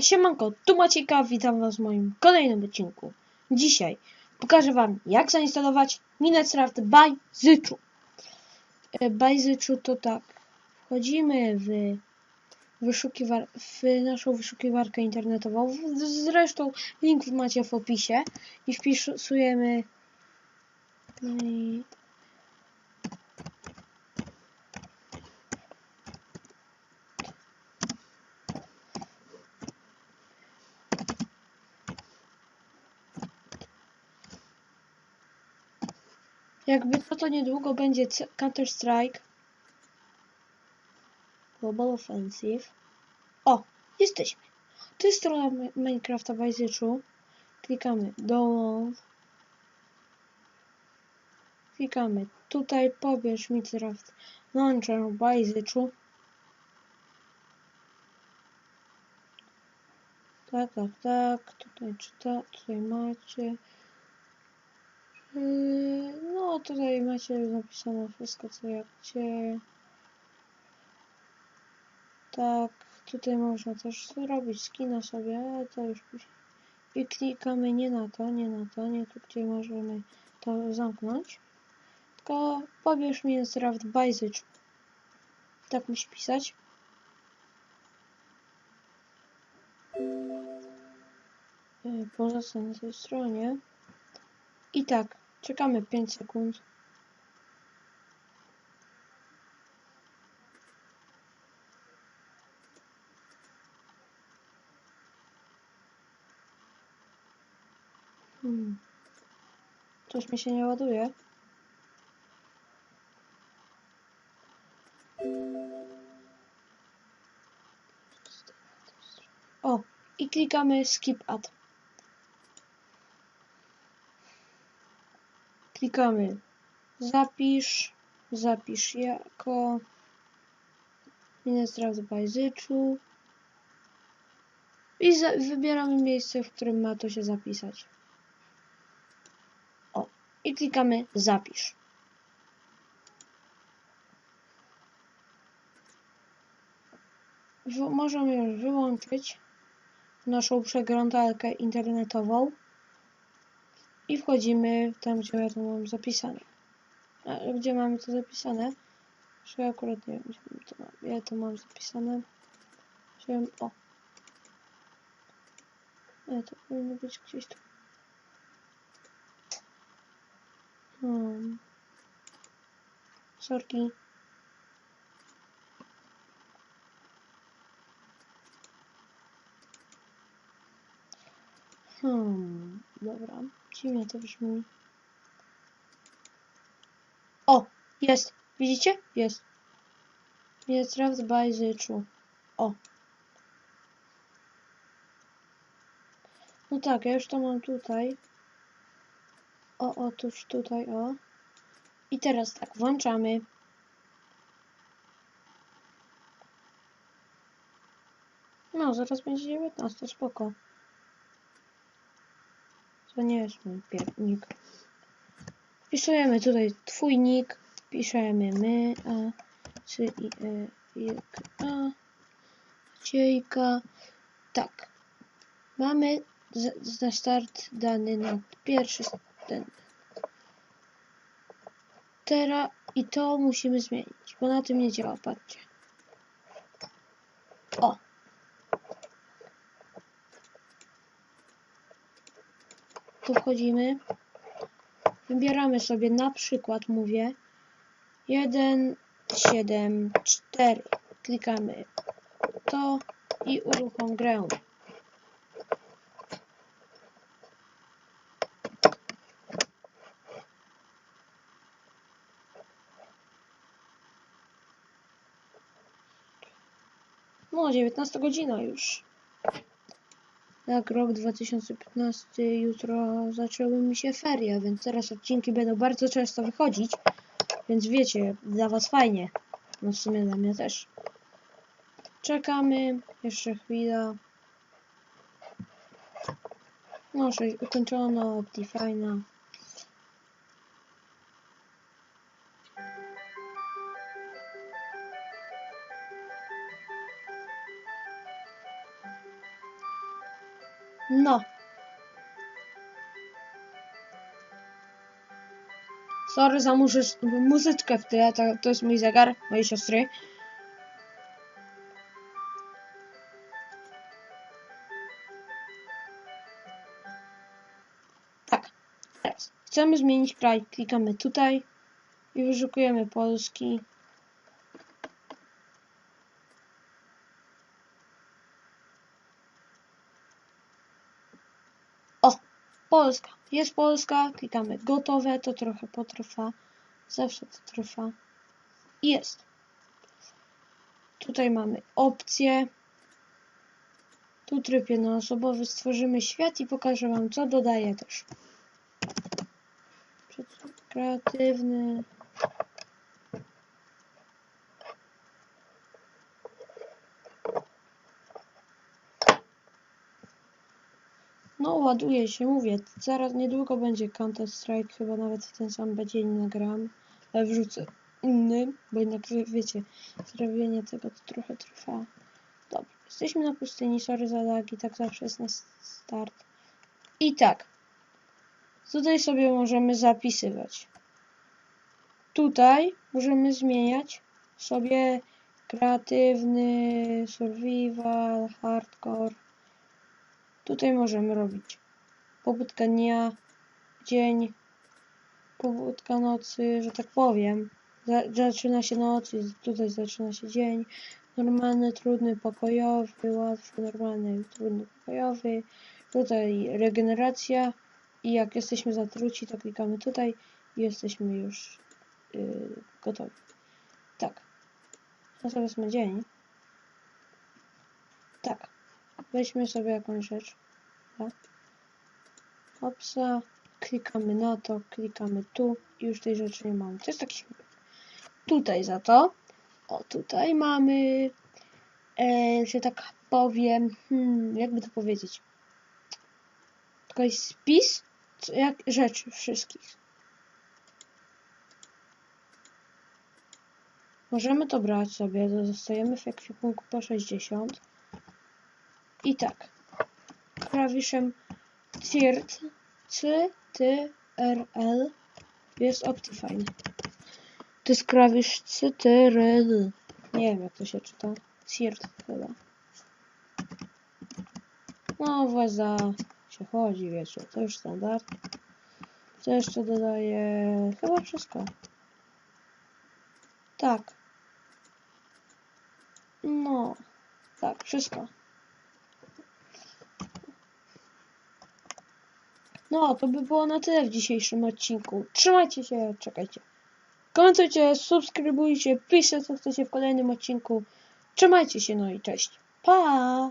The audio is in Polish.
Siemaneczka, siemanko, tu Maciejka, witam was w moim kolejnym odcinku. Dzisiaj pokażę wam, jak zainstalować Minecraft by Zyczu. E, By Zyczu to tak, wchodzimy w, wyszukiwar w naszą wyszukiwarkę internetową, zresztą link macie w opisie i wpisujemy Jakby to, to niedługo będzie C- Counter-Strike. Global Offensive. O, jesteśmy. To jest strona Mi- Minecrafta Bajzyczu. Klikamy dołącz. Klikamy tutaj, pobierz Minecraft Launcher Bajzyczu. Tak, tak, tak. Tutaj czyta, tutaj macie. Yy, No, tutaj macie napisane wszystko, co jak gdzie. Tak, tutaj można też zrobić skina sobie, ale to już później. I klikamy nie na to, nie na to, nie tu, gdzie możemy to zamknąć. Tylko pobierz Minecraft Basic. Tak musi pisać. Yy, Polecę na tej stronie. I tak, czekamy 5 sekund. Hmm. Coś mi się nie ładuje. O, i klikamy skip ad. Klikamy zapisz, zapisz jako Minecraft Bajzyczu i wybieramy miejsce, w którym ma to się zapisać. O, i klikamy zapisz. W, możemy już wyłączyć naszą przeglądarkę internetową i wchodzimy tam, gdzie ja to mam zapisane. A gdzie mamy to zapisane? Że ja akurat nie wiem, gdzie to mam. Ja to mam zapisane. Że, o. Ale to powinno być gdzieś tu. Hmm. Sorki. Hmm, dobra. Dziwnie to brzmi. O, jest. Widzicie? Jest. Minecraft by Zyczu. O. No tak, ja już to mam tutaj. O, otóż tutaj, o. I teraz tak, włączamy. No, zaraz będzie 19, spoko. To nie jest mój nick. Wpisujemy tutaj twój nick, piszemy my, a, czy i, e, jak, a, ciejka, tak. Mamy na start dany na pierwszy ten. Teraz i to musimy zmienić, bo na tym nie działa, patrzcie. O. Tu wchodzimy. Wybieramy sobie na przykład, mówię, 1, 7, 4. Klikamy to i uruchom grę. No, 19 godzina już. Tak, rok 2015, jutro zaczęły mi się ferie, więc teraz odcinki będą bardzo często wychodzić. Więc wiecie, dla was fajnie. No w sumie dla mnie też. Czekamy, jeszcze chwila. No, 6 ukończono, No. Sorry za muzycz muzyczkę w tyle, to, to jest mój zegar, mojej siostry. Tak, teraz. Chcemy zmienić kraj, klikamy tutaj i wyszukujemy Polski. Polska. Jest Polska, klikamy gotowe, to trochę potrwa. Zawsze to trwa. Jest. Tutaj mamy opcje. Tu tryb jednoosobowy. Stworzymy świat i pokażę Wam, co dodaję też. Kreatywny. Ładuje się, mówię. Zaraz niedługo będzie Counter Strike, chyba nawet w ten sam dzień nagram. Ale wrzucę inny, bo jednak wie- wiecie, zrobienie tego to trochę trwa. Dobra, jesteśmy na pustyni, sorry za lagi, tak zawsze jest na start. I tak, tutaj sobie możemy zapisywać. Tutaj możemy zmieniać sobie kreatywny, survival, hardcore. Tutaj możemy robić pobudka dnia, dzień, pobudka nocy, że tak powiem. Za, zaczyna się noc, i tutaj zaczyna się dzień. Normalny, trudny, pokojowy, łatwy, normalny, trudny, pokojowy. Tutaj regeneracja i jak jesteśmy zatruci, to klikamy tutaj i jesteśmy już yy, gotowi. Tak. Sobie wezmę dzień. Tak. Weźmy sobie jakąś rzecz. Tak. Hopsa. Klikamy na to, klikamy tu i już tej rzeczy nie mamy. To jest taki. Tutaj za to. O, tutaj mamy, e, że tak powiem, hmm, jakby to powiedzieć. Taki spis jak, rzeczy wszystkich. Możemy to brać sobie, zostajemy w ekwipunku po 60. I tak. Klawiszem CIRT, C, T, R, L jest Optifine. To jest klawisz C, T, R, L. Nie wiem jak to się czyta. CIRT chyba. No właza się chodzi, wiecie, to już standard. Co jeszcze dodaję? Chyba wszystko. Tak. No, tak, wszystko. No, to by było na tyle w dzisiejszym odcinku. Trzymajcie się, czekajcie. Komentujcie, subskrybujcie, piszcie co chcecie w kolejnym odcinku. Trzymajcie się, no i cześć. Pa!